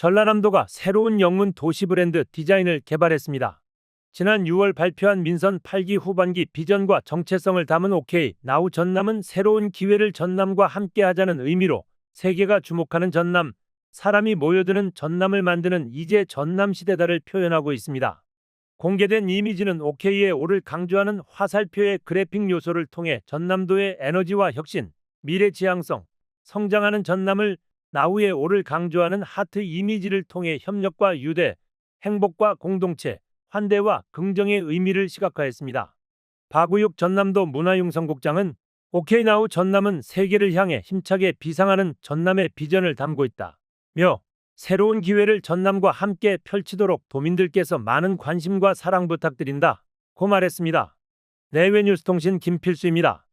전라남도가 새로운 영문 도시 브랜드 디자인을 개발했습니다. 지난 6월 발표한 민선 8기 후반기 비전과 정체성을 담은 OK 나우 전남은 새로운 기회를 전남과 함께 하자는 의미로 세계가 주목하는 전남, 사람이 모여드는 전남을 만드는 이제 전남 시대다를 표현하고 있습니다. 공개된 이미지는 OK의 오를 강조하는 화살표의 그래픽 요소를 통해 전남도의 에너지와 혁신, 미래 지향성, 성장하는 전남을 나우의 오를 강조하는 하트 이미지를 통해 협력과 유대, 행복과 공동체, 환대와 긍정의 의미를 시각화했습니다. 박우육 전남도 문화융성국장은 오케이 나우 전남은 세계를 향해 힘차게 비상하는 전남의 비전을 담고 있다. 며 새로운 기회를 전남과 함께 펼치도록 도민들께서 많은 관심과 사랑 부탁드린다. 고 말했습니다. 내외뉴스통신 김필수입니다.